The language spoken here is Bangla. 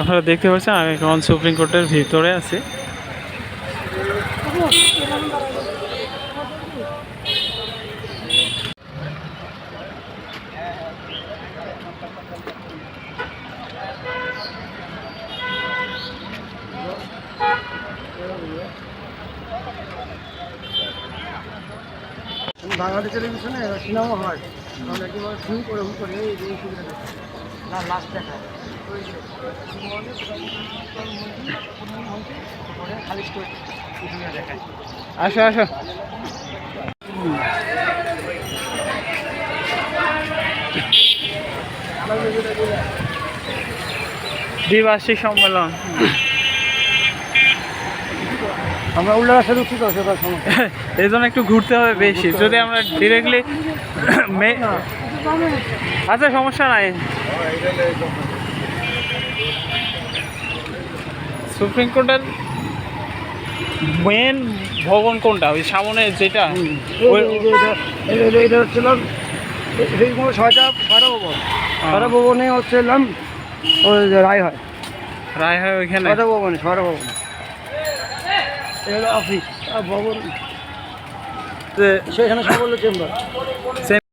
আপনারা দেখতে পাচ্ছেন আমি এখন সুপ্রিম কোর্টের ভিতরে আছি। বাংলাদেশ টেলিভিশনে সিনেমা হয়। আমরা একেবারে শুরু করে করে এই যে না লাস্ট দেখা। আসো আসো। দ্বিবার্ষিক সম্মেলন। আমরা উল্লার সাথে সেটা সমস্যা এই জন্য একটু ঘুরতে হবে বেশি। যদি আমরা ডিরেক্টলি আচ্ছা সমস্যা নাই। সুপ্রিম কোর্টের মেন ভবন কোনটা? ওই সামনে যেটা? এটা হচ্ছিল এইগুলো ছয়টা ছয়টা ভবন। ছয়টা ভবনে হচ্ছে এলাম ওই রায় হয় রায় হয় ওইখানে? ছয়টা ভবনে ছয়টা ভবন। অফিস ভবন সেখানে সব হলো চেম্বার